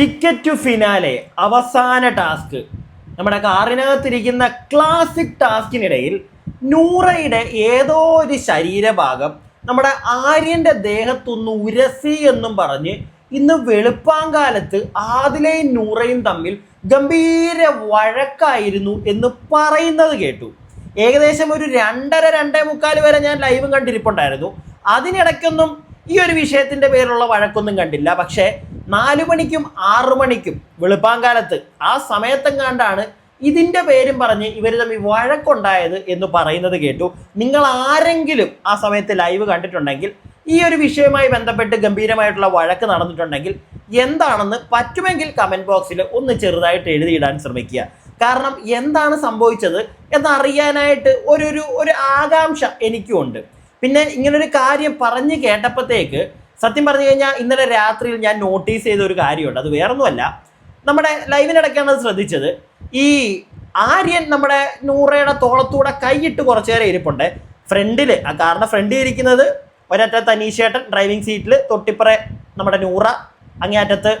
Ticket to finale അവസാന task നമ്മുടെ കാറിനകത്തിരിക്കുന്ന ക്ലാസിക് ടാസ്കിനിടയിൽ നൂറയുടെ ഏതോ ഒരു ശരീരഭാഗം നമ്മുടെ ആര്യന്റെ ദേഹത്തൊന്ന് ഉരസി എന്നും പറഞ്ഞ് ഇന്ന് വെളുപ്പാങ്കാലത്ത് ആദിലയും നൂറയും തമ്മിൽ ഗംഭീര വഴക്കായിരുന്നു എന്ന് പറയുന്നത് കേട്ടു. ഏകദേശം ഒരു രണ്ടര രണ്ടേ മുക്കാൽ വരെ ഞാൻ ലൈവും കണ്ടിരിപ്പുണ്ടായിരുന്നു. അതിനിടയ്ക്കൊന്നും ഈ ഒരു വിഷയത്തിന്റെ പേരിലുള്ള വഴക്കൊന്നും കണ്ടില്ല. പക്ഷേ നാലു മണിക്കും ആറു മണിക്കും വെളുപ്പാങ്കാലത്ത് ആ സമയത്തെങ്ങാണ്ടാണ് ഇതിന്റെ പേരും പറഞ്ഞ് ഇവർ തമ്മിൽ വഴക്കുണ്ടായത് എന്ന് പറയുന്നത് കേട്ടു. നിങ്ങൾ ആരെങ്കിലും ആ സമയത്ത് ലൈവ് കണ്ടിട്ടുണ്ടെങ്കിൽ ഈ ഒരു വിഷയവുമായി ബന്ധപ്പെട്ട് ഗംഭീരമായിട്ടുള്ള വഴക്ക് നടന്നിട്ടുണ്ടെങ്കിൽ എന്താണെന്ന് പറ്റുമെങ്കിൽ കമന്റ് ബോക്സിൽ ഒന്ന് ചെറുതായിട്ട് എഴുതിയിടാൻ ശ്രമിക്കുക. കാരണം എന്താണ് സംഭവിച്ചത് എന്നറിയാനായിട്ട് ഒരു ഒരു ആകാംക്ഷ എനിക്കും ഉണ്ട് പിന്നെ ഇങ്ങനൊരു കാര്യം പറഞ്ഞു കേട്ടപ്പോഴത്തേക്ക് സത്യം പറഞ്ഞു കഴിഞ്ഞാൽ ഇന്നലെ രാത്രിയിൽ ഞാൻ നോട്ടീസ് ചെയ്ത ഒരു കാര്യമുണ്ട്. അത് വേറൊന്നുമല്ല. നമ്മുടെ ലൈവിനിടയ്ക്കാണ് അത് ശ്രദ്ധിച്ചത്. ഈ ആര്യൻ നമ്മുടെ നൂറയുടെ തോളത്തൂടെ കൈയിട്ട് കുറച്ചു നേരം ഇരിപ്പുണ്ട്. ഫ്രണ്ടിൽ ആ കാറിന്റെ ഫ്രണ്ടിൽ ഇരിക്കുന്നത് ഒരറ്റ തനീഷേട്ടൻ ഡ്രൈവിംഗ് സീറ്റിൽ തൊട്ടിപ്പുറ നമ്മുടെ നൂറ അങ്ങേയറ്റത്ത്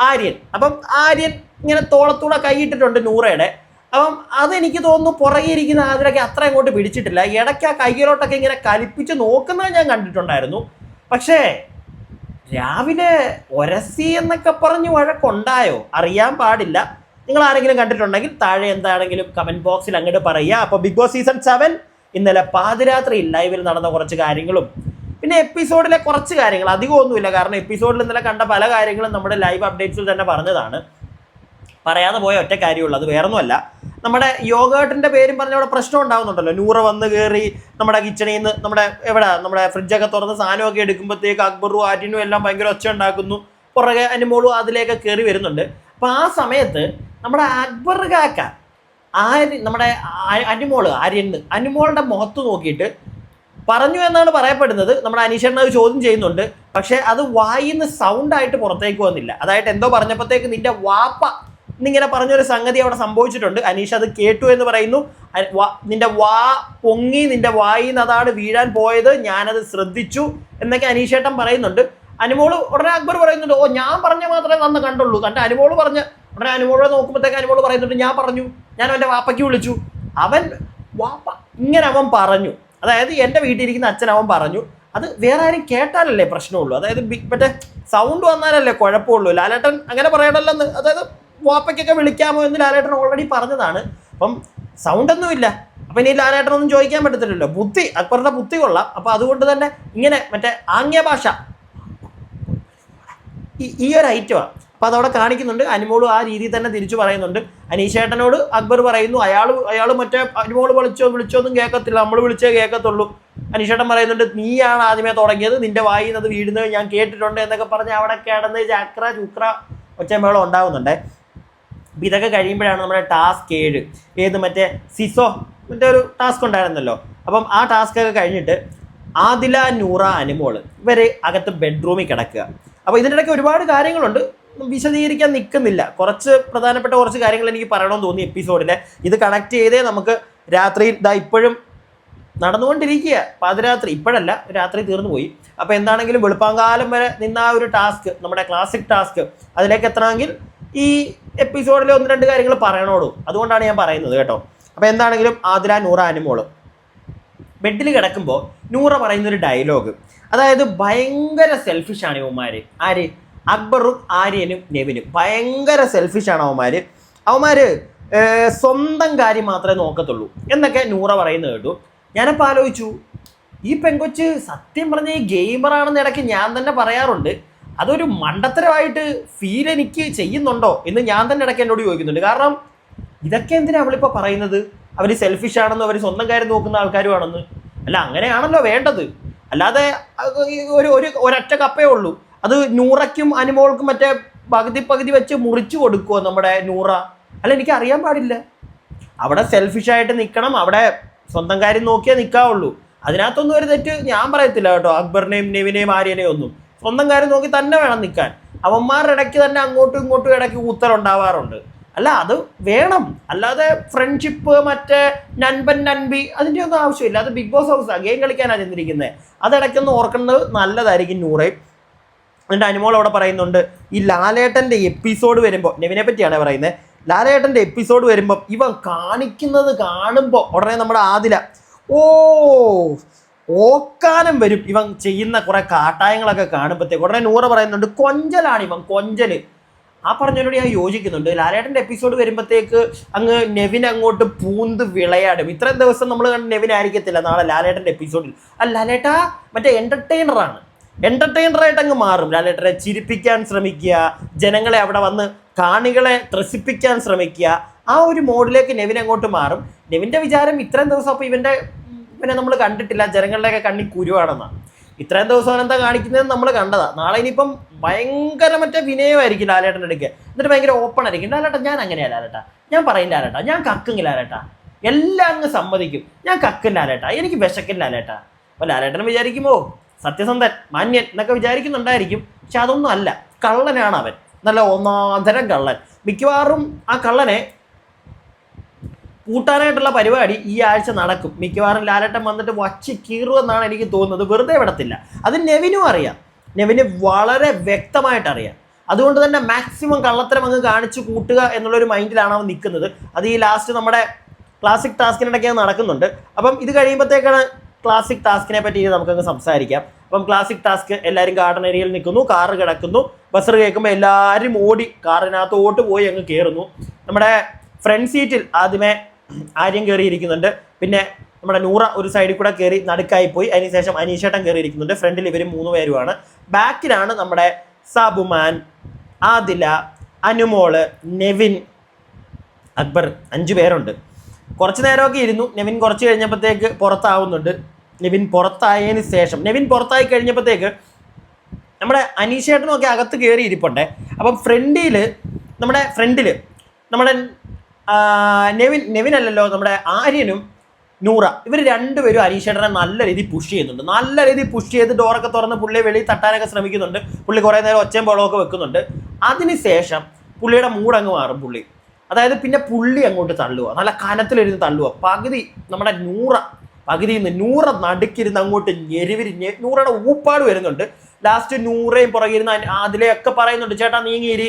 ആര്യൻ. അപ്പം ആര്യൻ ഇങ്ങനെ തോളത്തൂടെ കൈയിട്ടിട്ടുണ്ട് നൂറയുടെ. അപ്പം അതെനിക്ക് തോന്നുന്നു പുറകെ ഇരിക്കുന്ന ആതിരൊക്കെ അത്ര അങ്ങോട്ട് പിടിച്ചിട്ടില്ല. ഇടയ്ക്ക് ആ കൈയിലോട്ടൊക്കെ ഇങ്ങനെ കലിപ്പിച്ച് നോക്കുന്നത് ഞാൻ കണ്ടിട്ടുണ്ടായിരുന്നു. പക്ഷേ രാവിലെ ഒരസി എന്നൊക്കെ പറഞ്ഞ് വഴക്കുണ്ടായോ? അറിയാൻ പാടില്ല. നിങ്ങൾ ആരെങ്കിലും കണ്ടിട്ടുണ്ടെങ്കിൽ താഴെ എന്താണെങ്കിലും കമന്റ് ബോക്സിൽ അങ്ങോട്ട് പറയുക. അപ്പോൾ ബിഗ് ബോസ് സീസൺ സെവൻ ഇന്നലെ പാതിരാത്രി ലൈവിൽ നടന്ന കുറച്ച് കാര്യങ്ങളും പിന്നെ എപ്പിസോഡിലെ കുറച്ച് കാര്യങ്ങൾ. അധികം ഒന്നുമില്ല. കാരണം എപ്പിസോഡിൽ ഇന്നലെ കണ്ട പല കാര്യങ്ങളും നമ്മുടെ ലൈവ് അപ്ഡേറ്റ്സിൽ തന്നെ പറഞ്ഞതാണ്. പറയാതെ പോയ ഒറ്റ കാര്യമുള്ളൂ. അത് വേറൊന്നുമല്ല. നമ്മുടെ യോഗേട്ടിന്റെ പേരും പറഞ്ഞ അവിടെ പ്രശ്നം ഉണ്ടാവുന്നുണ്ടല്ലോ. നൂറ് വന്ന് കയറി നമ്മുടെ കിച്ചണിൽ നിന്ന് നമ്മുടെ എവിടെ? നമ്മുടെ ഫ്രിഡ്ജൊക്കെ തുറന്ന് സാധനമൊക്കെ എടുക്കുമ്പോഴത്തേക്ക് അക്ബറും ആറ്റിനും എല്ലാം ഭയങ്കര ഒച്ച ഉണ്ടാക്കുന്നു. പുറകെ അനുമോളും അതിലേക്ക് കയറി വരുന്നുണ്ട്. അപ്പൊ ആ സമയത്ത് നമ്മുടെ അക്ബർ കാക്ക ആര് നമ്മുടെ അനുമോൾ ആര്യന് അനുമോളുടെ മുഖത്ത് നോക്കിയിട്ട് പറഞ്ഞു എന്നാണ് പറയപ്പെടുന്നത്. നമ്മുടെ അനീഷേട്ടൻ അത് ചോദ്യം ചെയ്യുന്നുണ്ട്. പക്ഷെ അത് വായിന്ന് സൗണ്ടായിട്ട് പുറത്തേക്ക് വന്നില്ല. അതായത് എന്തോ പറഞ്ഞപ്പോഴത്തേക്ക് നിന്റെ വാപ്പ എന്നിങ്ങനെ പറഞ്ഞൊരു സംഗതി അവിടെ സംഭവിച്ചിട്ടുണ്ട്. അനീഷ് അത് കേട്ടു എന്ന് പറയുന്നു. നിന്റെ വാ പൊങ്ങി നിന്റെ വായി അതാണ് വീഴാൻ പോയത്. ഞാനത് ശ്രദ്ധിച്ചു എന്നൊക്കെ അനീഷേട്ടൻ പറയുന്നുണ്ട്. അനുമോൾ ഉടനെ അക്ബർ പറയുന്നുണ്ട് ഓ ഞാൻ പറഞ്ഞ മാത്രമേ നന്ന് കണ്ടുള്ളൂ. കണ്ട അനുമോൾ പറഞ്ഞ ഉടനെ അനുമോളെ നോക്കുമ്പോഴത്തേക്ക് അനുമോൾ പറയുന്നുണ്ട് ഞാൻ പറഞ്ഞു ഞാൻ അവന്റെ വാപ്പയ്ക്ക് വിളിച്ചു. അവൻ വാപ്പ ഇങ്ങനെ അവൻ പറഞ്ഞു. അതായത് എന്റെ വീട്ടിലിരിക്കുന്ന അച്ഛൻ അവൻ പറഞ്ഞു. അത് വേറെ ആരും കേട്ടാലല്ലേ പ്രശ്നമുള്ളൂ. അതായത് ബിഗ് മറ്റേ സൗണ്ട് വന്നാലല്ലേ കുഴപ്പമുള്ളൂ. ലാലേട്ടൻ അങ്ങനെ പറയണല്ലെന്ന്. അതായത് വാപ്പയ്ക്കൊക്കെ വിളിക്കാമോ എന്ന് ലാലേട്ടൻ ഓൾറെഡി പറഞ്ഞതാണ്. അപ്പം സൗണ്ട് ഒന്നുമില്ല അപ്പം ഇനി ലാലേട്ടനൊന്നും ചോദിക്കാൻ പറ്റത്തില്ലല്ലോ. ബുദ്ധി അക്ബറിന്റെ ബുദ്ധി കൊള്ളാം. അപ്പം അതുകൊണ്ട് തന്നെ ഇങ്ങനെ മറ്റേ ആംഗ്യ ഭാഷ. ഈ ഒരു ഐറ്റമാണ് അപ്പോൾ അതവിടെ കാണിക്കുന്നുണ്ട്. അനുമോളും ആ രീതിയിൽ തന്നെ തിരിച്ചു പറയുന്നുണ്ട്. അനീഷേട്ടനോട് അക്ബർ പറയുന്നു അയാൾ അയാൾ മറ്റേ അനിമോൾ വിളിച്ചോ വിളിച്ചോ ഒന്നും കേൾക്കത്തില്ല. നമ്മൾ വിളിച്ചേ കേൾക്കത്തുള്ളൂ. അനീഷേട്ടൻ പറയുന്നുണ്ട് നീയാണ് ആദ്യമേ തുടങ്ങിയത്. നിന്റെ വായിൽ നിന്ന് വീഴുന്നത് ഞാൻ കേട്ടിട്ടുണ്ട് എന്നൊക്കെ പറഞ്ഞ് അവിടെ കിടന്ന് ചക്ര ചുക്ര ഒച്ചമേളം ഉണ്ടാവുന്നുണ്ടേ. അപ്പം ഇതൊക്കെ കഴിയുമ്പോഴാണ് നമ്മുടെ ടാസ്ക് ഏഴ്. ഏത് മറ്റേ സിസോ മറ്റേ ഒരു ടാസ്ക് ഉണ്ടായിരുന്നല്ലോ. അപ്പം ആ ടാസ്ക് ഒക്കെ കഴിഞ്ഞിട്ട് ആദില നൂറ അനുമോൾ ഇവർ അകത്ത് ബെഡ്റൂമിൽ കിടക്കുക. അപ്പോൾ ഇതിന്റെ ഇടയ്ക്ക് ഒരുപാട് കാര്യങ്ങളുണ്ട്. വിശദീകരിക്കാൻ നിൽക്കുന്നില്ല കുറച്ച് പ്രധാനപ്പെട്ട കുറച്ച് കാര്യങ്ങൾ എനിക്ക് പറയണമെന്ന് തോന്നി എപ്പിസോഡിലെ ഇത് കണക്ട് ചെയ്തേ നമുക്ക് രാത്രിയിൽ ഇതാ ഇപ്പോഴും നടന്നുകൊണ്ടിരിക്കുക. പാതിരാത്രി ഇപ്പോഴല്ല രാത്രി തീർന്നു പോയി. അപ്പോൾ എന്താണെങ്കിലും വെളുപ്പാങ്കാലം വരെ നിന്ന ആ ഒരു ടാസ്ക് നമ്മുടെ ക്ലാസിക് ടാസ്ക് അതിലേക്ക് എത്തണമെങ്കിൽ ഈ എപ്പിസോഡിലെ ഒന്ന് രണ്ട് കാര്യങ്ങൾ പറയണോളൂ. അതുകൊണ്ടാണ് ഞാൻ പറയുന്നത് കേട്ടോ. അപ്പോൾ എന്താണെങ്കിലും ആതിര നൂറ അനുമോൾ. ബെഡിൽ കിടക്കുമ്പോൾ നൂറ പറയുന്നൊരു ഡയലോഗ് അതായത് ഭയങ്കര സെൽഫിഷാണ് ഇവന്മാർ ആര്? അക്ബറും ആര്യനും നെവിനും. ഭയങ്കര സെൽഫിഷാണ് അവന്മാർ അവന്മാർ സ്വന്തം കാര്യം മാത്രമേ നോക്കത്തുള്ളൂ. എന്നൊക്കെ നൂറ പറയുന്നത് കേട്ടു. ഞാനപ്പോൾ ആലോചിച്ചു ഈ പെങ്കൊച്ച് സത്യം പറഞ്ഞ ഈ ഗെയിമറാണെന്ന് ഇടയ്ക്ക് ഞാൻ തന്നെ പറയാറുണ്ട്. അതൊരു മണ്ടത്തരമായിട്ട് ഫീൽ എനിക്ക് ചെയ്യുന്നുണ്ടോ എന്ന് ഞാൻ തന്നെ ഇടയ്ക്ക് എന്നോട് ചോദിക്കുന്നുണ്ട്. കാരണം ഇതൊക്കെ എന്തിനാ അവളിപ്പോൾ പറയുന്നത്? അവർ സെൽഫിഷ് ആണെന്ന് അവർ സ്വന്തം കാര്യം നോക്കുന്ന ആൾക്കാരുമാണെന്ന്. അല്ല അങ്ങനെയാണല്ലോ വേണ്ടത്. അല്ലാതെ ഒരു ഒരു ഒരൊറ്റ കപ്പേ ഉള്ളൂ. അത് നൂറയ്ക്കും അനുമോൾക്കും മറ്റേ പകുതി പകുതി വെച്ച് മുറിച്ചു കൊടുക്കുമോ നമ്മുടെ നൂറ? അല്ല എനിക്ക് അറിയാൻ പാടില്ല. അവിടെ സെൽഫിഷായിട്ട് നിൽക്കണം അവിടെ സ്വന്തം കാര്യം നോക്കിയേ നിൽക്കാവുള്ളൂ അതിനകത്തൊന്നും ഒരു തെറ്റ് ഞാൻ പറയത്തില്ല കേട്ടോ. അക്ബറിനെയും നെവിനെയും ആര്യനെയും ഒന്നും. സ്വന്തം കാര്യം നോക്കി തന്നെ വേണം നിൽക്കാൻ. അവന്മാരുടെ ഇടയ്ക്ക് തന്നെ അങ്ങോട്ടും ഇങ്ങോട്ടും ഇടയ്ക്ക് ഊത്തലുണ്ടാവാറുണ്ട് അല്ല അത് വേണം. അല്ലാതെ ഫ്രണ്ട്ഷിപ്പ് മറ്റേ നൻപൻ നൻപി അതിന്റെ ഒന്നും ആവശ്യമില്ല. അത് ബിഗ് ബോസ് ഹൗസാണ് ഗെയിം കളിക്കാനാണ് ചെന്നിരിക്കുന്നത്. അതിടയ്ക്കൊന്ന് ഓർക്കുന്നത് നല്ലതായിരിക്കും നൂറേ. എന്റെ അനുമോൾ അവിടെ പറയുന്നുണ്ട് ഈ ലാലേട്ടന്റെ എപ്പിസോഡ് വരുമ്പോൾ നെവിനെ പറ്റിയാണ് പറയുന്നത്. ലാലേട്ടന്റെ എപ്പിസോഡ് വരുമ്പോൾ ഇവൻ കാണിക്കുന്നത് കാണുമ്പോൾ ഉടനെ നമ്മുടെ ആദില ഓ ഓക്കാനം വരും. ഇവൻ ചെയ്യുന്ന കുറെ കാട്ടായങ്ങളൊക്കെ കാണുമ്പോഴത്തേക്ക് ഉടനെ നൂറ് പറയുന്നുണ്ട് കൊഞ്ചലാണ് ഇവൻ കൊഞ്ചൽ ആ പറഞ്ഞതിനോട് ഞാൻ യോജിക്കുന്നുണ്ട്. ലാലേട്ടന്റെ എപ്പിസോഡ് വരുമ്പോഴത്തേക്ക് അങ്ങ് നെവിൻ അങ്ങോട്ട് പൂന്ത് വിളയാടും. ഇത്രയും ദിവസം നമ്മൾ കണ്ട നെവിൻ ആയിരിക്കത്തില്ല നാളെ ലാലേട്ടന്റെ എപ്പിസോഡിൽ ആ ലാലേട്ട മറ്റേ എന്റർടൈനറാണ് എന്റർടൈനറായിട്ട് അങ്ങ് മാറും. ലാലേട്ടനെ ചിരിപ്പിക്കാൻ ശ്രമിക്കുക ജനങ്ങളെ അവിടെ വന്ന് കാണികളെ ത്രസിപ്പിക്കാൻ ശ്രമിക്കുക ആ ഒരു മോഡിലേക്ക് നെവിൻ അങ്ങോട്ട് മാറും. നെവിന്റെ വിചാരം ഇത്രയും ദിവസം അപ്പോൾ ഇവന്റെ ഇവനെ നമ്മൾ കണ്ടിട്ടില്ല ജനങ്ങളുടെയൊക്കെ കണ്ണി കുരുവാണെന്നാണ് ഇത്രയും ദിവസം എന്താ കാണിക്കുന്നത് നമ്മൾ കണ്ടതാ. നാളെ ഇനിയിപ്പം ഭയങ്കര മറ്റേ വിനയമായിരിക്കും ലാലേട്ടന്റെ അടുക്ക്. എന്നിട്ട് ഭയങ്കര ഓപ്പൺ ആയിരിക്കും. ലാലേട്ട ഞാൻ അങ്ങനെയാ ലാലേട്ട. ഞാൻ പറയും ലാലേട്ട ഞാൻ കക്കും ലാലേട്ട. എല്ലാം അങ്ങ് സമ്മതിക്കും. ഞാൻ കക്കും ലാലേട്ട. എനിക്ക് വിശക്കും ലാലേട്ട. അപ്പോൾ ലാലേട്ടൻ വിചാരിക്കുമോ സത്യസന്ധൻ മാന്യൻ എന്നൊക്കെ വിചാരിക്കുന്നുണ്ടായിരിക്കും. പക്ഷെ അതൊന്നും അല്ല. കള്ളനാണ് അവൻ. നല്ല ഒന്നാന്തരം കള്ളൻ. മിക്കവാറും ആ കള്ളനെ കൂട്ടാനായിട്ടുള്ള പരിപാടി ഈ ആഴ്ച നടക്കും. മിക്കവാറും ലാലട്ടം വന്നിട്ട് വച്ച് കീറുമെന്നാണ് എനിക്ക് തോന്നുന്നത്. വെറുതെ വിടത്തില്ല. അത് നെവിനും അറിയാം. നെവിന് വളരെ വ്യക്തമായിട്ട് അറിയാം. അതുകൊണ്ട് തന്നെ മാക്സിമം കള്ളത്തരം അങ്ങ് കാണിച്ചു കൂട്ടുക എന്നുള്ളൊരു മൈൻഡിലാണ് അവൻ നിൽക്കുന്നത്. അത് ഈ ലാസ്റ്റ് നമ്മുടെ ക്ലാസിക് ടാസ്കിനിടയ്ക്ക് നടക്കുന്നുണ്ട്. അപ്പം ഇത് കഴിയുമ്പോഴത്തേക്കാണ് ക്ലാസിക് ടാസ്കിനെ പറ്റി നമുക്കങ്ങ് സംസാരിക്കാം. അപ്പം ക്ലാസിക് ടാസ്ക് എല്ലാവരും ഗാർഡൻ ഏരിയയിൽ നിൽക്കുന്നു. കാറ് കിടക്കുന്നു. ബസ്സർ കേൾക്കുമ്പോൾ എല്ലാവരും ഓടി കാറിനകത്തോട്ട് പോയി അങ്ങ് കയറുന്നു നമ്മുടെ ഫ്രണ്ട് സീറ്റിൽ ആദ്യമേ ആര്യം കയറിയിരിക്കുന്നുണ്ട് പിന്നെ നമ്മുടെ നൂറ ഒരു സൈഡിൽ കൂടെ കയറി നടുക്കായി പോയി. അതിനുശേഷം അനീഷേട്ടൻ കയറിയിരിക്കുന്നുണ്ട് ഫ്രണ്ടിൽ ഇവർ മൂന്ന് പേരുമാണ്. ബാക്കിലാണ് നമ്മുടെ സാബുമാൻ ആദില അനുമോൾ നെവിൻ അക്ബർ അഞ്ചു പേരുണ്ട്. കുറച്ച് നേരമൊക്കെ ഇരുന്നു. നെവിൻ കുറച്ച് കഴിഞ്ഞപ്പോഴത്തേക്ക് പുറത്താവുന്നുണ്ട്. നെവിൻ പുറത്തായതിന് ശേഷം. നെവിൻ പുറത്തായി കഴിഞ്ഞപ്പോഴത്തേക്ക് നമ്മുടെ അനീഷേട്ടനും ഒക്കെ അകത്ത് കയറി ഇരിപ്പുണ്ടേ അപ്പം ഫ്രണ്ടിൽ നമ്മുടെ ഫ്രണ്ടിൽ നമ്മുടെ നെവിൻ നെവിൻ അല്ലല്ലോ നമ്മുടെ ആര്യനും നൂറ. ഇവർ രണ്ടുപേരും അനീഷേട്ടനെ നല്ല രീതിയിൽ പുഷ് ചെയ്യുന്നുണ്ട്. നല്ല രീതിയിൽ പുഷ് ചെയ്ത് ഡോറൊക്കെ തുറന്ന് പുള്ളിയെ വെളിയിൽ തട്ടാനൊക്കെ ശ്രമിക്കുന്നുണ്ട്. പുള്ളി കുറേ നേരം ഒച്ചയും ബോളമൊക്കെ വെക്കുന്നുണ്ട്. അതിനുശേഷം പുള്ളിയുടെ മൂടങ്ങ് മാറും പുള്ളി. അതായത് പിന്നെ പുള്ളി അങ്ങോട്ട് തള്ളുക നല്ല കനത്തിലിരുന്ന് തള്ളുക പകുതി നമ്മുടെ നൂറ പകുതിയിൽ നിന്ന് നൂറ നടുക്കിരുന്ന് അങ്ങോട്ട് ഞെരുവിരി നൂറയുടെ ഊപ്പാട് വരുന്നുണ്ട്. ലാസ്റ്റ് നൂറയും പുറകിരുന്ന് അതിലെയൊക്കെ പറയുന്നുണ്ട് ചേട്ടാ നീങ്ങിയിരി.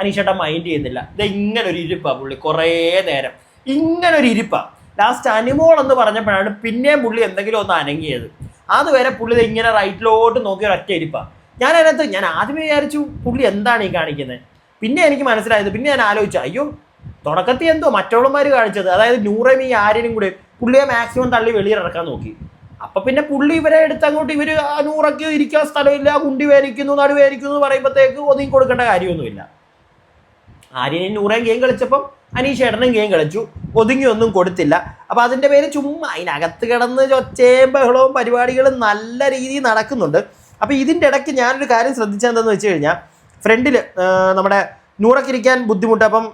അനീഷേട്ടാ മൈൻഡ് ചെയ്യുന്നില്ല. ഇത് ഇങ്ങനെ ഒരു ഇരിപ്പാ പുള്ളി കുറേ നേരം. ഇങ്ങനെ ഒരു ഇരിപ്പാ. ലാസ്റ്റ് അനിമോൾ എന്ന് പറഞ്ഞപ്പോഴാണ് പിന്നെയും പുള്ളി എന്തെങ്കിലും ഒന്ന് അനങ്ങിയത്. അതുവരെ പുള്ളി ഇങ്ങനെ റൈറ്റിലോട്ട് നോക്കി ഒറ്റ ഇരിപ്പാ. ഞാൻ അതിനകത്ത് ഞാൻ ആദ്യമേ വിചാരിച്ചു പുള്ളി എന്താണ് ഈ കാണിക്കുന്നത് പിന്നെ എനിക്ക് മനസ്സിലായത് പിന്നെ ഞാൻ ആലോചിച്ചു അയ്യോ തുടക്കത്തിൽ എന്തോ മറ്റുള്ളവന്മാർ കാണിച്ചത്? അതായത് നൂറേം ഈ ആര്യനും കൂടെ പുള്ളിയെ മാക്സിമം തള്ളി വെളിയിലിറക്കാൻ നോക്കി. അപ്പൊ പിന്നെ പുള്ളി ഇവരെ എടുത്ത് അങ്ങോട്ട് ഇവർ ആ നൂറയ്ക്ക് ഇരിക്കാൻ സ്ഥലമില്ല കുണ്ടി വേനിക്കുന്നു നടുവേനിക്കുന്നു എന്ന് പറയുമ്പോഴത്തേക്ക് ഒതുങ്ങി കൊടുക്കേണ്ട കാര്യമൊന്നുമില്ല. ആര്യനും നൂറേം ഗെയിം കളിച്ചപ്പം അനീഷ് ഏട്ടനും ഗെയിം കളിച്ചു. ഒതുങ്ങി ഒന്നും കൊടുത്തില്ല. അപ്പൊ അതിന്റെ പേര് ചുമ്മാ അതിനകത്ത് കിടന്ന് ചൊച്ചയും ബഹളവും പരിപാടികളും നല്ല രീതിയിൽ നടക്കുന്നുണ്ട്. അപ്പൊ ഇതിന്റെ ഇടയ്ക്ക് ഞാനൊരു കാര്യം ശ്രദ്ധിച്ചതെന്തെന്ന് വെച്ച് കഴിഞ്ഞാൽ ഫ്രണ്ടിൽ നമ്മുടെ നൂറക്കിരിക്കാൻ ബുദ്ധിമുട്ട്. അപ്പം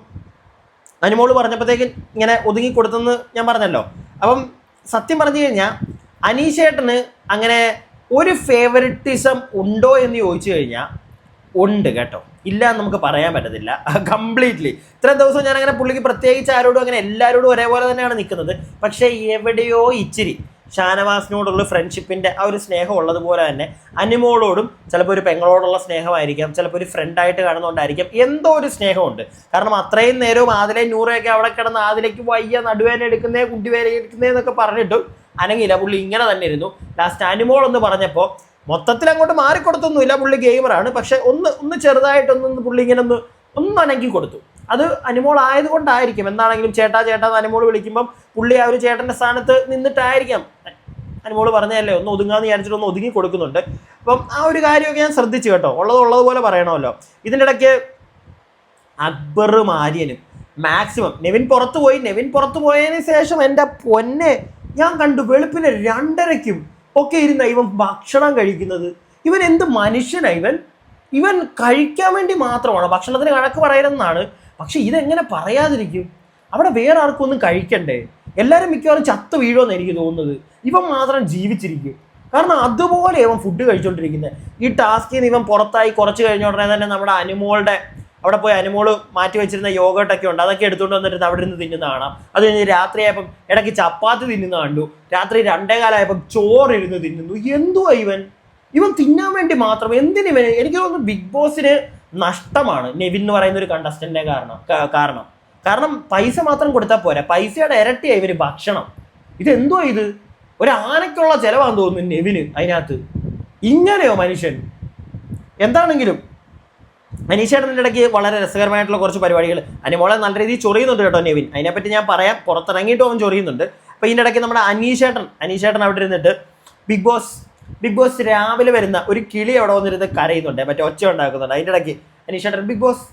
അനുമോൾ പറഞ്ഞപ്പോഴത്തേക്ക് ഇങ്ങനെ ഒതുങ്ങി കൊടുത്തെന്ന് ഞാൻ പറഞ്ഞല്ലോ. അപ്പം സത്യം പറഞ്ഞു കഴിഞ്ഞാൽ അനീഷേട്ടന് അങ്ങനെ ഒരു ഫേവറിറ്റിസം ഉണ്ടോ എന്ന് ചോദിച്ചു കഴിഞ്ഞാൽ ഉണ്ട് കേട്ടോ. ഇല്ല എന്ന് നമുക്ക് പറയാൻ പറ്റത്തില്ല. കംപ്ലീറ്റ്ലി ഇത്രയും ദിവസം ഞാൻ അങ്ങനെ പുള്ളിക്ക് പ്രത്യേകിച്ച് ആരോടും അങ്ങനെ എല്ലാവരോടും ഒരേപോലെ തന്നെയാണ് നിൽക്കുന്നത്. പക്ഷേ എവിടെയോ ഇച്ചിരി ഷാനവാസിനോടുള്ള ഫ്രണ്ട്ഷിപ്പിന്റെ ആ ഒരു സ്നേഹം ഉള്ളതുപോലെ തന്നെ അനിമോളോടും ചിലപ്പോൾ ഒരു പെങ്ങളോടുള്ള സ്നേഹമായിരിക്കാം ചിലപ്പോൾ ഒരു ഫ്രണ്ടായിട്ട് കാണുന്നതുകൊണ്ടായിരിക്കാം എന്തോ ഒരു സ്നേഹമുണ്ട്. കാരണം അത്രയും നേരവും ആതിലെ നൂറയൊക്കെ അവിടെ കിടന്ന് ആതിലേക്ക് വയ്യ നടുവേന എടുക്കുന്നേ കുട്ടിവേന എടുക്കുന്നേ എന്നൊക്കെ പറഞ്ഞിട്ടും അനങ്ങിയില്ല. പുള്ളി ഇങ്ങനെ തന്നെ ഇരുന്നു. ലാസ്റ്റ് അനിമോൾ എന്ന് പറഞ്ഞപ്പോൾ മൊത്തത്തിൽ അങ്ങോട്ട് മാറിക്കൊടുത്തൊന്നുമില്ല. പുള്ളി ഗെയിമറാണ്. പക്ഷെ ഒന്ന് ഒന്ന് ചെറുതായിട്ടൊന്ന് പുള്ളി ഇങ്ങനെ ഒന്ന് ഒന്ന് അനക്കി കൊടുത്തു. അത് അനുമോൾ ആയതുകൊണ്ടായിരിക്കും. എന്താണെങ്കിലും ചേട്ടാ ചേട്ടാ എന്ന് അനുമോൾ വിളിക്കുമ്പം പുള്ളി ആ ഒരു ചേട്ടന്റെ സ്ഥാനത്ത് നിന്നിട്ടായിരിക്കാം. അനുമോൾ പറഞ്ഞതല്ലേ ഒന്ന് ഒതുങ്ങാന്ന് വിചാരിച്ചിട്ട് ഒന്ന് ഒതുങ്ങി കൊടുക്കുന്നുണ്ട്. അപ്പം ആ ഒരു കാര്യമൊക്കെ ഞാൻ ശ്രദ്ധിച്ചു കേട്ടോ. ഉള്ളത് ഉള്ളതുപോലെ പറയണമല്ലോ. ഇതിന്റെ ഇടയ്ക്ക് അക്ബറും ആര്യനും മാക്സിമം നെവിൻ പുറത്തു പോയി. നെവിൻ പുറത്തു പോയതിന് ശേഷം എന്റെ പൊന്നെ ഞാൻ കണ്ടു വെളുപ്പിന് രണ്ടരയ്ക്കും ഒക്കെ ഇരുന്ന ഇവൻ ഭക്ഷണം കഴിക്കുന്നത്. ഇവൻ എന്ത് മനുഷ്യനാ ഇവൻ? ഇവൻ കഴിക്കാൻ വേണ്ടി മാത്രമാണ്. ഭക്ഷണത്തിന് കണക്ക് പറയണമെന്നാണ് പക്ഷെ ഇതെങ്ങനെ പറയാതിരിക്കും? അവിടെ വേറെ ആർക്കും ഒന്നും കഴിക്കണ്ടേ? എല്ലാവരും മിക്കവാറും ചത്ത് വീഴുമെന്ന് എനിക്ക് തോന്നുന്നത്. ഇവൻ മാത്രം ജീവിച്ചിരിക്കും. കാരണം അതുപോലെ ഇവൻ ഫുഡ് കഴിച്ചുകൊണ്ടിരിക്കുന്നത് ഈ ടാസ്കിൽ നിന്ന് ഇവൻ പുറത്തായി കുറച്ച് കഴിഞ്ഞ ഉടനെ തന്നെ നമ്മുടെ അനുമോളുടെ അവിടെ പോയി അനുമോൾ മാറ്റി വെച്ചിരുന്ന യോഗട്ടൊക്കെ ഉണ്ട് അതൊക്കെ എടുത്തുകൊണ്ട് വന്നിട്ട് അവിടെ നിന്ന് തിന്നുന്ന കാണാം. അത് കഴിഞ്ഞ് രാത്രിയായപ്പം ഇടയ്ക്ക് ചപ്പാത്തി തിന്നുന്ന കണ്ടു. രാത്രി രണ്ടേ കാലമായപ്പം ചോറിരുന്ന് തിന്നുന്നു. എന്തുവാ ഇവൻ? ഇവൻ തിന്നാൻ വേണ്ടി മാത്രം എന്തിനു ഇവൻ എനിക്ക് തോന്നുന്നു ബിഗ് ബോസിന് നഷ്ടമാണ് നെവിൻ എന്ന് പറയുന്ന ഒരു കണ്ടസ്റ്റന്റിന്റെ കാരണം കാരണം. കാരണം പൈസ മാത്രം കൊടുത്താൽ പോരാ. പൈസയുടെ ഇരട്ടിയായി ഇവർ ഭക്ഷണം. ഇതെന്തോ ഇത്? ഒരു ചെലവാന്ന് തോന്നുന്നു നെവിന് അതിനകത്ത്. ഇങ്ങനെയോ മനുഷ്യൻ? എന്താണെങ്കിലും അനീഷേട്ടന്റെ ഇടയ്ക്ക് വളരെ രസകരമായിട്ടുള്ള കുറച്ച് പരിപാടികൾ. അനിമോളെ നല്ല രീതിയിൽ ചൊറിയുന്നുണ്ട് കേട്ടോ നെവിൻ. അതിനെപ്പറ്റി ഞാൻ പറയാം. പുറത്തിറങ്ങിയിട്ട് അവൻ ചൊറിയുന്നുണ്ട്. അപ്പോൾ ഇതിന്റെ ഇടയ്ക്ക് നമ്മുടെ അനീഷേട്ടൻ അനീഷേട്ടൻ അവിടെ ഇരുന്നിട്ട് ബിഗ് ബോസ് ബിഗ് ബോസ് രാവിലെ വരുന്ന ഒരു കിളി അവിടെ വന്നിരുന്ന് കരയുന്നുണ്ട്. മറ്റേ ഒച്ച ഉണ്ടാക്കുന്നുണ്ട്. അതിന്റെ ഇടയ്ക്ക് അനീഷേട്ടൻ ബിഗ് ബോസ്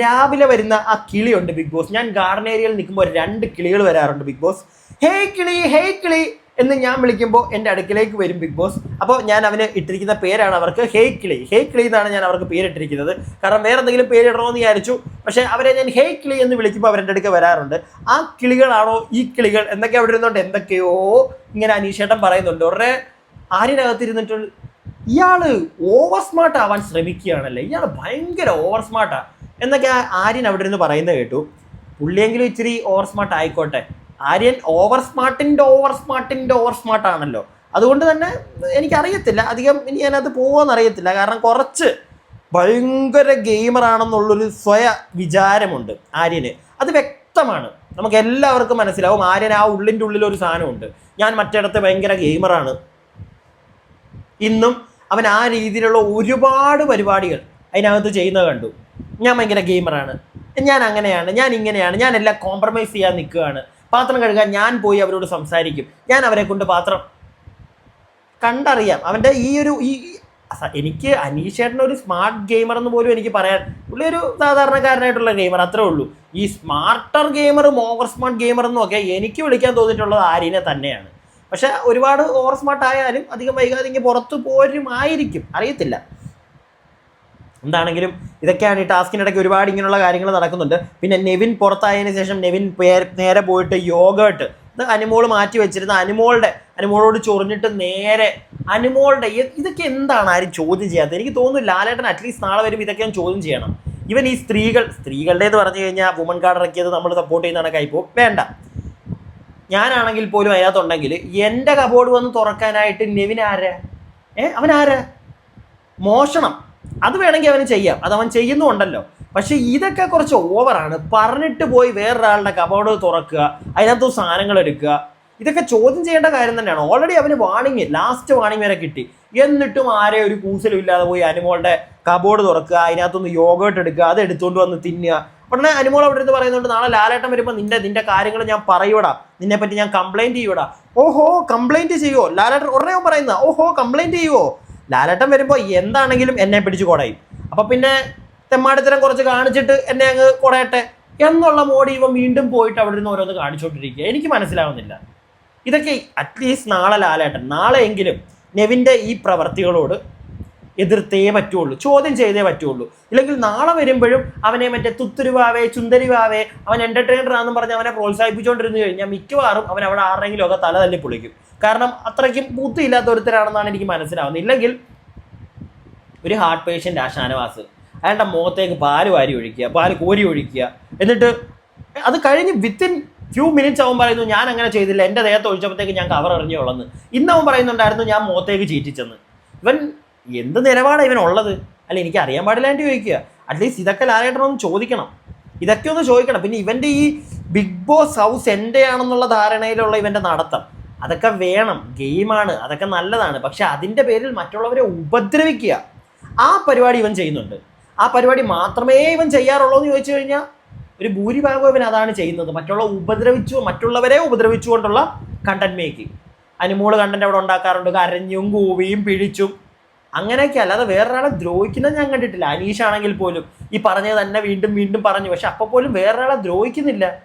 രാവിലെ വരുന്ന ആ കിളിയുണ്ട് ബിഗ് ബോസ്. ഞാൻ ഗാർഡൻ ഏരിയയിൽ നിൽക്കുമ്പോൾ രണ്ട് കിളികൾ വരാറുണ്ട് ബിഗ് ബോസ്. ഹേയ് കിളി ഹേയ് കിളി. എന്ന് ഞാൻ വിളിക്കുമ്പോൾ എന്റെ അടുക്കിലേക്ക് വരും ബിഗ് ബോസ് അപ്പോൾ ഞാൻ അവന് ഇട്ടിരിക്കുന്ന പേരാണ് അവർക്ക് ഹേയ് കിളി ഹേയ് കിളി എന്നാണ് ഞാൻ അവർക്ക് പേരിട്ടിരിക്കുന്നത്. കാരണം വേറെ എന്തെങ്കിലും പേരിടണമെന്ന് വിചാരിച്ചു. പക്ഷേ അവരെ ഞാൻ ഹേയ് കിളി എന്ന് വിളിക്കുമ്പോൾ അവരെന്റെ അടുക്ക വരാറുണ്ട്. ആ കിളികളാണോ ഈ കിളികൾ? എന്തൊക്കെ അവിടെ ഇരുന്നുകൊണ്ട് എന്തൊക്കെയോ ഇങ്ങനെ അനീഷേട്ടൻ പറയുന്നുണ്ട്. ഉടനെ ആര്യനകത്തിരുന്നിട്ട് ഇയാൾ ഓവർ സ്മാർട്ട് ആവാൻ ശ്രമിക്കുകയാണല്ലേ? ഇയാൾ ഭയങ്കര ഓവർ സ്മാർട്ടാണ് എന്നൊക്കെ ആര്യൻ അവിടെ ഇരുന്ന് പറയുന്നത് കേട്ടു. പുള്ളിയെങ്കിലും ഇച്ചിരി ഓവർ സ്മാർട്ട് ആയിക്കോട്ടെ. ആര്യൻ ഓവർ സ്മാർട്ടിന്റെ ഓവർ സ്മാർട്ടിന്റെ ഓവർ സ്മാർട്ടാണല്ലോ അതുകൊണ്ട് തന്നെ എനിക്കറിയത്തില്ല. അധികം ഇനി ഞാനത് പോകുമെന്ന് അറിയത്തില്ല കാരണം കുറച്ച് ഭയങ്കര ഗെയിമറാണെന്നുള്ളൊരു സ്വയ വിചാരമുണ്ട് ആര്യന്. അത് വ്യക്തമാണ്. നമുക്ക് എല്ലാവർക്കും മനസ്സിലാവും. ആര്യൻ ആ ഉള്ളിന്റെ ഉള്ളിൽ ഒരു സാധനമുണ്ട്. ഞാൻ മറ്റിടത്ത് ഭയങ്കര ഗെയിമറാണ് ഇന്നും അവൻ ആ രീതിയിലുള്ള ഒരുപാട് പരിപാടികൾ അതിനകത്ത് ചെയ്യുന്നത് കണ്ടു. ഞാൻ ഭയങ്കര ഗെയിമറാണ് ഞാൻ അങ്ങനെയാണ്. ഞാൻ ഇങ്ങനെയാണ്. ഞാൻ എല്ലാം കോംപ്രമൈസ് ചെയ്യാൻ നിൽക്കുകയാണ്. പാത്രം കഴുകാൻ ഞാൻ പോയി അവരോട് സംസാരിക്കും. ഞാൻ അവരെ കൊണ്ട് പാത്രം കണ്ടറിയാം. അവന്റെ ഈ ഒരു ഈ എനിക്ക് അനീഷ് എനിക്ക് അനീഷേട്ടൻ ഒരു സ്മാർട്ട് ഗെയിമർ എന്ന് പോലും എനിക്ക് പറയാൻ പുള്ളി ഒരു സാധാരണക്കാരനായിട്ടുള്ള ഗെയിമർ അത്രേ ഉള്ളൂ. ഈ സ്മാർട്ടർ ഗെയിമറും ഓവർ സ്മാർട്ട് എന്നും ഒക്കെ എനിക്ക് വിളിക്കാൻ തോന്നിയിട്ടുള്ളത് ആര്യനെ തന്നെയാണ്. പക്ഷെ ഒരുപാട് ഓവർ സ്മാർട്ട് ആയാലും അധികം വൈകാതെ ഇങ്ങനെ പുറത്തു പോരുമായിരിക്കും അറിയത്തില്ല. എന്താണെങ്കിലും ഇതൊക്കെയാണ് ഈ ടാസ്കിനിടയ്ക്ക് ഒരുപാട് ഇങ്ങനെയുള്ള കാര്യങ്ങൾ നടക്കുന്നുണ്ട്. പിന്നെ നെവിൻ പുറത്തായതിനു ശേഷം നെവിൻ നേരെ പോയിട്ട് യോഗേട്ട്. ഇത് അനുമോൾ മാറ്റി വെച്ചിരുന്ന അനുമോളുടെ അനുമോളോട് ചൊറിഞ്ഞിട്ട് നേരെ അനുമോളുടെ ഇതൊക്കെ എന്താണ് ആരും ചോദ്യം ചെയ്യാത്തത്? എനിക്ക് തോന്നുന്നു ലാലേട്ടൻ അറ്റ്ലീസ്റ്റ് നാളെ വരും ഇതൊക്കെ ഞാൻ ചോദ്യം ചെയ്യണം. ഇവൻ ഈ സ്ത്രീകൾ സ്ത്രീകളുടേത് പറഞ്ഞു കഴിഞ്ഞാൽ വുമൺ കാർഡ് ഇറക്കിയത് നമ്മൾ സപ്പോർട്ട് ചെയ്യുന്നതാണ് കൈപ്പോ വേണ്ട. ഞാനാണെങ്കിൽ പോലും അതിനകത്തുണ്ടെങ്കിൽ എന്റെ കബോർഡ് വന്ന് തുറക്കാനായിട്ട് നെവിൻ ആരാ? ഏ? അവൻ ആരാ? മോഷണം. അത് വേണമെങ്കിൽ അവന് ചെയ്യാം. അത് അവൻ ചെയ്യുന്നുണ്ടല്ലോ പക്ഷെ ഇതൊക്കെ കുറച്ച് ഓവറാണ് പറഞ്ഞിട്ട് പോയി വേറൊരാളുടെ കബോർഡ് തുറക്കുക അതിനകത്ത് സാധനങ്ങൾ എടുക്കുക. ഇതൊക്കെ ചോദ്യം ചെയ്യേണ്ട കാര്യം തന്നെയാണ്. ഓൾറെഡി അവന് വാണിങ് ലാസ്റ്റ് വാണിങ് വരെ കിട്ടി. എന്നിട്ടും ആരെ ഒരു കൂസലും ഇല്ലാതെ പോയി അനുമോളുടെ കബോർഡ് തുറക്കുക അതിനകത്തൊന്ന് യോഗേട്ട് എടുക്കുക അത് എടുത്തുകൊണ്ട് വന്ന് തിന്നുക. ഉടനെ അനുമോൾ അവിടെ അടുത്ത് പറയുന്നുണ്ട് നാളെ ലാലേട്ടൻ വരുമ്പോൾ നിന്റെ നിന്റെ കാര്യങ്ങൾ ഞാൻ പറയൂടാ നിന്നെ പറ്റി ഞാൻ കംപ്ലൈന്റ് ചെയ്യൂടാ ഓഹോ കംപ്ലൈന്റ് ചെയ്യുവോ? ലാലേട്ടൻ ഉടനെ പറയുന്ന ഓഹോ കംപ്ലൈന്റ് ചെയ്യുവോ? ലാലേട്ടൻ വരുമ്പോൾ എന്താണെങ്കിലും എന്നെ പിടിച്ച് കൊടയും. അപ്പൊ പിന്നെ തെമ്മാടിത്തരം കുറച്ച് കാണിച്ചിട്ട് എന്നെ അങ്ങ് കൊടയട്ടെ എന്നുള്ള മോഡി ഇവൻ വീണ്ടും പോയിട്ട് അവിടെ നിന്ന് ഓരോന്ന് കാണിച്ചുകൊണ്ടിരിക്കുക എനിക്ക് മനസ്സിലാവുന്നില്ല. ഇതൊക്കെ അറ്റ്ലീസ്റ്റ് നാളെ ലാലേട്ടൻ നാളെയെങ്കിലും നെവിന്റെ ഈ പ്രവർത്തികളോട് എതിർത്തേ പറ്റുള്ളൂ ചോദ്യം ചെയ്തേ പറ്റുള്ളൂ. ഇല്ലെങ്കിൽ നാളെ വരുമ്പോഴും അവനെ മറ്റേ തുത്തുരുവാവേ ചുന്തരിവാവേ അവൻ എന്റർടൈനർ ആണെന്ന് പറഞ്ഞ് അവനെ പ്രോത്സാഹിപ്പിച്ചുകൊണ്ടിരുന്നു കഴിഞ്ഞാൽ മിക്കവാറും അവൻ അവിടെ ആരെങ്കിലും ഒക്കെ തല തല്ലി പൊളിക്കും. കാരണം അത്രയ്ക്കും ബുദ്ധിയില്ലാത്ത ഒരുത്തരാണെന്നാണ് എനിക്ക് മനസ്സിലാവുന്നത്. ഇല്ലെങ്കിൽ ഒരു ഹാർട്ട് പേഷ്യന്റ് ആ ഷാനവാസ്. അയാളുടെ മുഖത്തേക്ക് പാൽ വാരി ഒഴിക്കുക പാൽ കോരി ഒഴിക്കുക. എന്നിട്ട് അത് കഴിഞ്ഞ് വിത്തിൻ ഫ്യൂ മിനിറ്റ്സ് അവൻ പറയുന്നു ഞാൻ അങ്ങനെ ചെയ്തില്ല. എന്റെ ദേഹത്ത് ഒഴിച്ചപ്പോഴത്തേക്ക് ഞാൻ കവർ എറിഞ്ഞോളന്ന് ഇന്ന് അവൻ പറയുന്നുണ്ടായിരുന്നു ഞാൻ മുഖത്തേക്ക് ചീറ്റിച്ചെന്ന്. ഇവൻ എന്ത് നിലപാടാണ് ഇവനുള്ളത്? അല്ല എനിക്ക് അറിയാൻ പാടില്ല എന്റെ ചോദിക്കുക. അറ്റ്ലീസ്റ്റ് ഇതൊക്കെ ലാലേട്ടനൊന്ന് ചോദിക്കണം. ഇതൊക്കെ ഒന്ന് ചോദിക്കണം. പിന്നെ ഇവന്റെ ഈ ബിഗ് ബോസ് ഹൗസ് എന്റെ ആണെന്നുള്ള ധാരണയിലുള്ള ഇവന്റെ നടത്തം. അതൊക്കെ വേണം. ഗെയിമാണ്. അതൊക്കെ നല്ലതാണ്. പക്ഷെ അതിന്റെ പേരിൽ മറ്റുള്ളവരെ ഉപദ്രവിക്കുക. ആ പരിപാടി ഇവൻ ചെയ്യുന്നുണ്ട്. ആ പരിപാടി മാത്രമേ ഇവൻ ചെയ്യാറുള്ളൂ എന്ന് ചോദിച്ചു കഴിഞ്ഞാൽ ഒരു ഭൂരിഭാഗം ഇവൻ അതാണ് ചെയ്യുന്നത്. മറ്റുള്ള ഉപദ്രവിച്ചു മറ്റുള്ളവരെ ഉപദ്രവിച്ചുകൊണ്ടുള്ള കണ്ടന്റ് മേക്കിംഗ് അനുമോൾ കണ്ടന്റ് അവിടെ ഉണ്ടാക്കാറുണ്ട്. കരഞ്ഞും കൂവിയും പിഴിച്ചും. അങ്ങനെയൊക്കെ അല്ലാതെ വേറൊരാളെ ദ്രോഹിക്കുന്നത് ഞാൻ കണ്ടിട്ടില്ല. അനീഷ് ആണെങ്കിൽ പോലും ഈ പറഞ്ഞത് തന്നെ വീണ്ടും വീണ്ടും പറഞ്ഞു. പക്ഷെ അപ്പോൾ പോലും വേറൊരാളെ ദ്രോഹിക്കുന്നില്ല.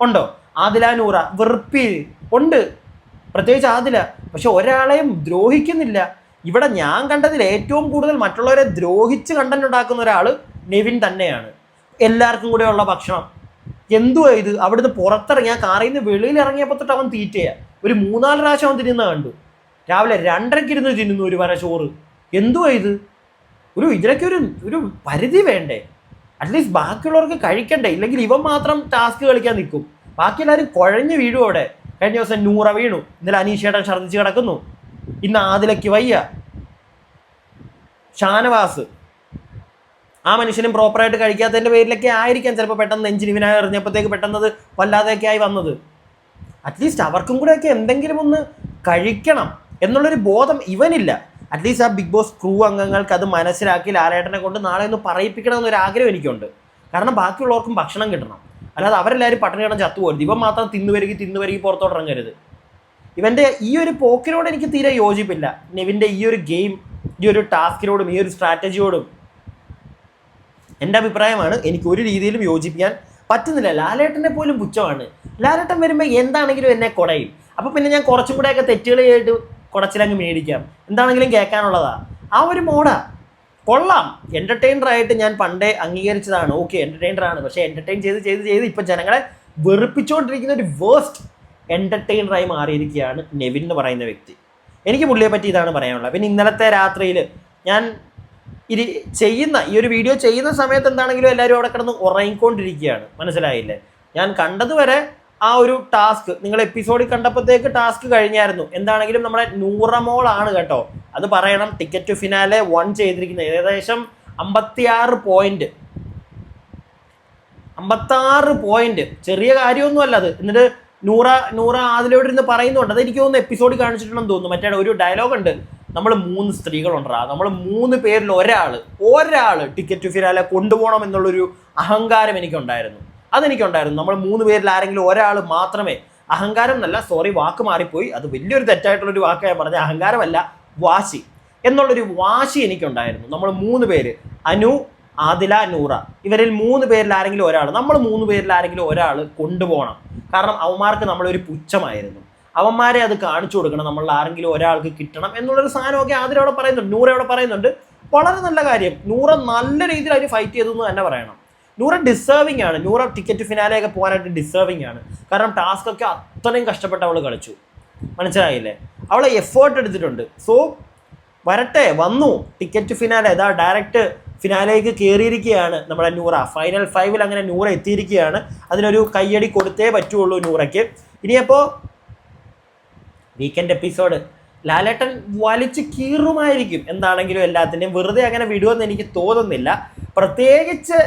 ഉണ്ടോ? ആദില നൂറ വെറുപ്പി ഉണ്ട്. പ്രത്യേകിച്ച് ആദില. പക്ഷെ ഒരാളെയും ദ്രോഹിക്കുന്നില്ല. ഇവിടെ ഞാൻ കണ്ടതിൽ ഏറ്റവും കൂടുതൽ മറ്റുള്ളവരെ ദ്രോഹിച്ച് കണ്ടന്റ് ഉണ്ടാക്കുന്ന ഒരാൾ നെവിൻ തന്നെയാണ്. എല്ലാവർക്കും കൂടെ ഉള്ള ഭക്ഷണം. എന്തുവാ ഇത്? അവിടുന്ന് പുറത്തിറങ്ങിയ കാറിൽ നിന്ന് വെളിയിൽ ഇറങ്ങിയപ്പോൾ തൊട്ട് അവൻ തീറ്റയാ. ഒരു മൂന്നാൽ പ്രാവശ്യം അവൻ തിന്നുന്ന കണ്ടു. രാവിലെ രണ്ടരയ്ക്ക് ഇരുന്ന് തിന്നുന്നു ഒരു വര ചോറ്. എന്തുവാ ഇത്? ഒരു ഇതിനൊക്കെ ഒരു ഒരു പരിധി വേണ്ടേ? അറ്റ്ലീസ്റ്റ് ബാക്കിയുള്ളവർക്ക് കഴിക്കണ്ടേ? ഇല്ലെങ്കിൽ ഇവൻ മാത്രം ടാസ്ക് കളിക്കാൻ നിൽക്കും. ബാക്കി എല്ലാവരും കുഴഞ്ഞു വീഴും അവിടെ. കഴിഞ്ഞ ദിവസം നൂറ വീണു. ഇന്നലെ അനീഷേട്ടൻ ഛർദ്ദിച്ച് കിടക്കുന്നു. ഇന്ന് ആദിലയ്ക്ക് വയ്യ. ഷാനവാസ്. ആ മനുഷ്യനും പ്രോപ്പറായിട്ട് കഴിക്കാത്തതിന്റെ പേരിലൊക്കെ ആയിരിക്കാം ചിലപ്പോൾ പെട്ടെന്ന് നെഞ്ചിന് ഇവനായി എറിഞ്ഞപ്പോഴത്തേക്ക് പെട്ടെന്നത് വല്ലാതെയൊക്കെ ആയി വന്നത്. അറ്റ്ലീസ്റ്റ് അവർക്കും കൂടെയൊക്കെ എന്തെങ്കിലും ഒന്ന് കഴിക്കണം. എന്നുള്ളൊരു ബോധം ഇവനില്ല. അറ്റ്ലീസ്റ്റ് ആ ബിഗ് ബോസ് ക്രൂ അംഗങ്ങൾക്ക് അത് മനസ്സിലാക്കി ലാലേട്ടനെ കൊണ്ട് നാളെ ഒന്ന് പറയിപ്പിക്കണം എന്നൊരു ആഗ്രഹം എനിക്കുണ്ട്. കാരണം ബാക്കിയുള്ളവർക്കും ഭക്ഷണം കിട്ടണം. അല്ലാതെ അവരെല്ലാവരും പട്ടിണി കിടന്ന് ചത്തുപോകരുത്. ഇവൻ മാത്രം തിന്നുവരുകി പുറത്തോട്ട് ഇറങ്ങരുത്. ഇവന്റെ ഈ ഒരു പോക്കിനോട് എനിക്ക് തീരെ യോജിപ്പില്ല. നെവിന്റെ ഈ ഒരു ഗെയിം ഈ ഒരു ടാസ്കിനോടും ഈ ഒരു സ്ട്രാറ്റജിയോടും എന്റെ അഭിപ്രായമാണ് എനിക്ക് ഒരു രീതിയിലും യോജിപ്പിക്കാൻ പറ്റുന്നില്ല. ലാലേട്ടനെ പോലും പുച്ഛമാണ്. ലാലേട്ടൻ വരുമ്പോൾ എന്താണെങ്കിലും എന്നെ കുടയും. അപ്പോൾ പിന്നെ ഞാൻ കുറച്ചും കൂടെയൊക്കെ തെറ്റുകൾ ചെയ്തിട്ട് കുടച്ചിലങ്ങ് മേടിക്കാം. എന്താണെങ്കിലും കേൾക്കാനുള്ളതാ. ആ ഒരു മോഡാ. കൊള്ളാം. എന്റർടൈനർ ആയിട്ട് ഞാൻ പണ്ടേ അംഗീകരിച്ചതാണ്. ഓക്കെ എന്റർടൈനർ ആണ്. പക്ഷേ എന്റർടൈൻ ചെയ്ത് ചെയ്ത് ചെയ്ത് ഇപ്പം ജനങ്ങളെ വെറുപ്പിച്ചുകൊണ്ടിരിക്കുന്ന ഒരു വേസ്റ്റ് എന്റർടൈനറായി മാറിയിരിക്കുകയാണ് നെവിൻ എന്ന് പറയുന്ന വ്യക്തി. എനിക്ക് പുള്ളിയെ പറ്റി ഇതാണ് പറയാനുള്ളത്. പിന്നെ ഇന്നലത്തെ രാത്രിയിൽ ഞാൻ ഇരി ചെയ്യുന്ന ഈ ഒരു വീഡിയോ ചെയ്യുന്ന സമയത്ത് എന്താണെങ്കിലും എല്ലാവരും അവിടെ കിടന്ന് ഉറങ്ങിക്കൊണ്ടിരിക്കുകയാണ്. മനസ്സിലായില്ലേ? ഞാൻ കണ്ടതുവരെ ആ ഒരു ടാസ്ക് നിങ്ങൾ എപ്പിസോഡിൽ കണ്ടപ്പോഴത്തേക്ക് ടാസ്ക് കഴിഞ്ഞായിരുന്നു. എന്താണെങ്കിലും നമ്മുടെ നൂറമോളാണ് കേട്ടോ. അത് പറയണം ടിക്കറ്റ് ടു ഫിനാലെ വൺ ചെയ്തിരിക്കുന്നത്. ഏകദേശം അമ്പത്തിയാറ് പോയിന്റ് അമ്പത്താറ് പോയിന്റ് ചെറിയ കാര്യമൊന്നുമല്ല അത്. എന്നിട്ട് നൂറ നൂറ അതിലോട്ട് ഇരുന്ന് പറയുന്നുണ്ട്. അത് എനിക്ക് തോന്നുന്നു എപ്പിസോഡ് കാണിച്ചിട്ടുണ്ടെന്ന് തോന്നുന്നു. മറ്റേ ഒരു ഡയലോഗ് ഉണ്ട്. നമ്മൾ മൂന്ന് സ്ത്രീകളുണ്ടാ നമ്മൾ മൂന്ന് പേരിൽ ഒരാൾ ഒരാൾ ടിക്കറ്റ് ടു ഫിനാലെ കൊണ്ടുപോകണം എന്നുള്ളൊരു അഹങ്കാരം എനിക്കുണ്ടായിരുന്നു. അതെനിക്കുണ്ടായിരുന്നു. നമ്മൾ മൂന്ന് പേരിൽ ആരെങ്കിലും ഒരാൾ മാത്രമേ അഹങ്കാരം എന്നല്ല സോറി വാക്ക് മാറിപ്പോയി. അത് വലിയൊരു തെറ്റായിട്ടുള്ളൊരു വാക്ക് ഞാൻ പറഞ്ഞ അഹങ്കാരമല്ല വാശി എന്നുള്ളൊരു വാശി എനിക്കുണ്ടായിരുന്നു. നമ്മൾ മൂന്ന് പേര് അനു ആദില നൂറ. ഇവരിൽ മൂന്ന് പേരിൽ ആരെങ്കിലും ഒരാൾ നമ്മൾ മൂന്ന് പേരിൽ ആരെങ്കിലും ഒരാൾ കൊണ്ടുപോകണം. കാരണം അവന്മാർക്ക് നമ്മളൊരു പുച്ഛമായിരുന്നു. അവന്മാരെ അത് കാണിച്ചു കൊടുക്കണം. നമ്മൾ ആരെങ്കിലും ഒരാൾക്ക് കിട്ടണം എന്നുള്ളൊരു സാധനമൊക്കെ ആദില അവിടെ പറയുന്നുണ്ട് നൂറ അവിടെ പറയുന്നുണ്ട്. വളരെ നല്ല കാര്യം. നൂറ നല്ല രീതിയിൽ അവർ ഫൈറ്റ് ചെയ്തു എന്ന് തന്നെ പറയണം. നൂറ ഡിസേർവിംഗ് ആണ്. നൂറ ടിക്കറ്റ് ഫിനാലെയൊക്കെ പോകാനായിട്ട് ഡിസേർവിംഗ് ആണ്. കാരണം ടാസ്ക് ഒക്കെ അത്രയും കഷ്ടപ്പെട്ട് അവൾ കളിച്ചു. മനസ്സിലായില്ലേ? അവൾ എഫേർട്ട് എടുത്തിട്ടുണ്ട്. സോ വരട്ടെ വന്നു. ടിക്കറ്റ് ഫിനാലെ ഇതാ ഡയറക്റ്റ് ഫിനാലേക്ക് കയറിയിരിക്കുകയാണ് നമ്മുടെ നൂറ. ഫൈനൽ ഫൈവിൽ അങ്ങനെ നൂറ എത്തിയിരിക്കുകയാണ്. അതിനൊരു കയ്യടി കൊടുത്തേ പറ്റുള്ളൂ നൂറയ്ക്ക്. ഇനിയപ്പോൾ വീക്കെൻഡ് എപ്പിസോഡ് ലാലേട്ടൻ വലിച്ച് കീറുമായിരിക്കും എന്താണെങ്കിലും എല്ലാത്തിന്റെയും വെറുതെ അങ്ങനെ വിടുമെന്ന് എനിക്ക് തോന്നുന്നില്ല. പ്രത്യേകിച്ച്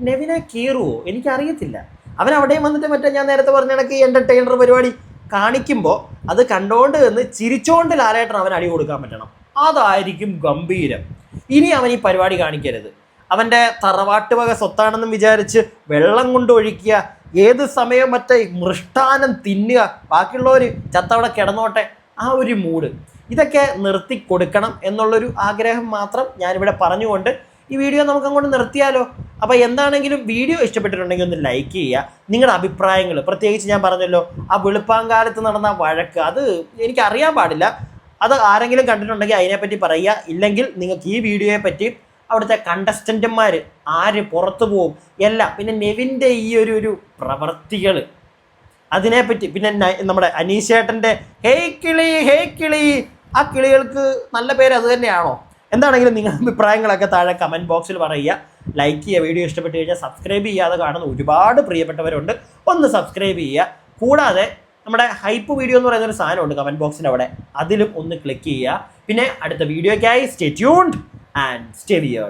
നെവിനെ കീറുവോ? എനിക്കറിയത്തില്ല. അവൻ അവിടെയും വന്നിട്ട് മറ്റേ ഞാൻ നേരത്തെ പറഞ്ഞ കണക്ക് എന്റർടൈനർ പരിപാടി കാണിക്കുമ്പോൾ അത് കണ്ടുകൊണ്ട് നിന്ന് ചിരിച്ചോണ്ട് ലാലേട്ടൻ അവൻ അടി കൊടുക്കാൻ പറ്റണം. അതായിരിക്കും ഗംഭീരം. ഇനി അവൻ ഈ പരിപാടി കാണിക്കരുത്. അവന്റെ തറവാട്ട് വക സ്വത്താണെന്നും വിചാരിച്ച് വെള്ളം കൊണ്ടൊഴിക്കുക ഏത് സമയം മറ്റേ മൃഷ്ടാനം തിന്നുക ബാക്കിയുള്ളവർ ചത്തവിടെ കിടന്നോട്ടെ. ആ ഒരു മൂഡ് ഇതൊക്കെ നിർത്തി കൊടുക്കണം എന്നുള്ളൊരു ആഗ്രഹം മാത്രം ഞാനിവിടെ പറഞ്ഞുകൊണ്ട് ഈ വീഡിയോ നമുക്ക് അങ്ങോട്ട് നിർത്തിയാലോ? അപ്പോൾ എന്താണെങ്കിലും വീഡിയോ ഇഷ്ടപ്പെട്ടിട്ടുണ്ടെങ്കിൽ ഒന്ന് ലൈക്ക് ചെയ്യുക. നിങ്ങളുടെ അഭിപ്രായങ്ങൾ. പ്രത്യേകിച്ച് ഞാൻ പറഞ്ഞല്ലോ ആ വെളുപ്പാങ്കാലത്ത് നടന്ന വഴക്ക് അത് എനിക്ക് അറിയാൻ പാടില്ല. അത് ആരെങ്കിലും കണ്ടിട്ടുണ്ടെങ്കിൽ അതിനെപ്പറ്റി പറയുക. ഇല്ലെങ്കിൽ നിങ്ങൾക്ക് ഈ വീഡിയോയെ പറ്റി അവിടുത്തെ കണ്ടസ്റ്റന്റുമാർ ആര് പുറത്തു പോകും? എല്ലാം. പിന്നെ നെവിന്റെ ഈ ഒരു ഒരു പ്രവർത്തികൾ അതിനെപ്പറ്റി പിന്നെ നമ്മുടെ അനീഷേട്ടന്റെ ഹേയ് കിളി ഹേയ് കിളി. ആ കിളികൾക്ക് നല്ല പേര് അത് തന്നെയാണോ? എന്താണെങ്കിലും നിങ്ങളുടെ അഭിപ്രായങ്ങളൊക്കെ താഴെ കമന്റ് ബോക്സിൽ പറയുക. ലൈക്ക് ചെയ്യുക വീഡിയോ ഇഷ്ടപ്പെട്ട് കഴിഞ്ഞാൽ സബ്സ്ക്രൈബ് ചെയ്യാതെ കാണുന്ന ഒരുപാട് പ്രിയപ്പെട്ടവരുണ്ട്. ഒന്ന് സബ്സ്ക്രൈബ് ചെയ്യുക. കൂടാതെ നമ്മുടെ ഹൈപ്പ് വീഡിയോ എന്ന് പറയുന്ന ഒരു സാധനമുണ്ട് കമന്റ് ബോക്സിന്റെ അവിടെ. അതിലും ഒന്ന് ക്ലിക്ക് ചെയ്യുക. പിന്നെ അടുത്ത വീഡിയോയ്ക്കായി stay tuned and stay weird